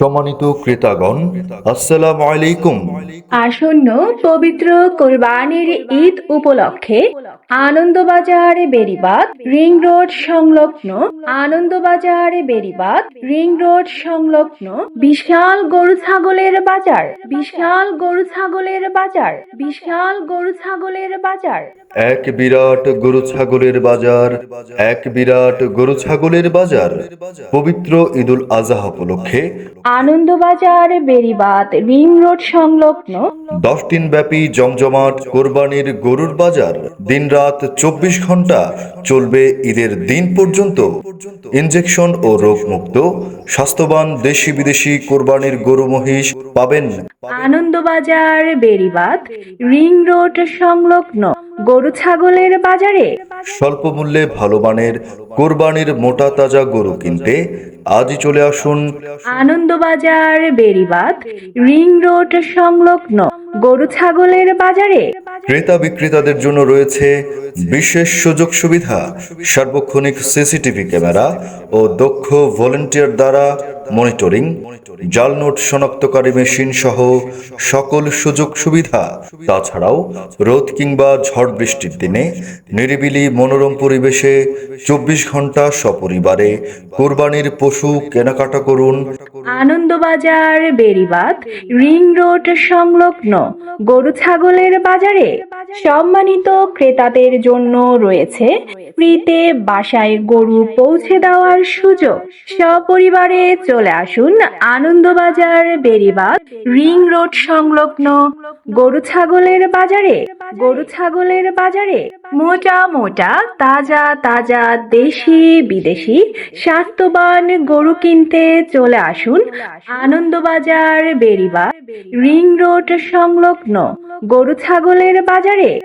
সম্মানিত ক্রেতাগণ আসসালামু আলাইকুম। আসন্ন পবিত্র কোরবানির ঈদ উপলক্ষে আনন্দবাজার বেরিবাদ রিং রোড সংলগ্ন আনন্দবাজার বেরিবাদ রিং রোড সংলগ্ন বিশাল গরু ছাগলের বাজার বিশাল গরু ছাগলের বাজার বিশাল গরু ছাগলের বাজার। এক বিরাট গরু ছাগলের বাজার এক বিরাট গরু ছাগলের বাজার। পবিত্র ঈদুল আজহা উপলক্ষে আনন্দবাজার বেরিবাদ রিং রোড সংলগ্ন। দশ দিন ব্যাপী জমজমাট কোরবানির গরুর বাজার। দিনরাত চব্বিশ ঘণ্টা চলবে ঈদের দিন পর্যন্ত ইনজেকশন ও রোগমুক্ত। স্বাস্থ্যবান দেশি বিদেশি কোরবানির গরু মহিষ পাবেন। আনন্দবাজার বেরিবাদ রিং রোড সংলগ্ন। গরু ছাগলের বাজারে স্বল্প মূল্যে ভালো মানের কোরবানির মোটা তাজা গরু কিনতে আজই চলে আসুন আনন্দবাজার বেরিবাদ রিং রোড সংলগ্ন গরু ছাগলের বাজারে। ক্রেতা বিক্রেতাদের জন্য রয়েছে বিশেষ সুযোগ সুবিধা সার্বক্ষণিক সিসিটিভি ক্যামেরা ও দক্ষ ভলেন্টিয়ার দ্বারা মনিটরিং, জাল নোট শনাক্তকারী মেশিন সহ সকল সুযোগ সুবিধা, তাছাড়াও রোদ কিংবা ঝড় বৃষ্টির দিনে নিরিবিলি মনোরম পরিবেশে চব্বিশ ঘণ্টা সপরিবারে কোরবানির পশু কেনাকাটা করুন। আনন্দবাজার বেরিবাদ রিং রোড সংলগ্ন গরু ছাগলের বাজারে সম্মানিত ক্রেতাদের জন্য রয়েছে ফ্রিতে বাসায় গরু পৌঁছে দেওয়ার সুযোগ। সপরিবারে চলে আসুন আনন্দবাজার বেরিবাদ রিং রোড সংলগ্ন গরু ছাগলের বাজারে। গরু ছাগলের বাজারে মোটা মোটা, তাজা তাজা দেশি বিদেশি স্বাস্থ্যবান গরু কিনতে চলে আসুন আনন্দবাজার বেরিবাদ রিং রোড সংলগ্ন গরু ছাগলের বাজারে।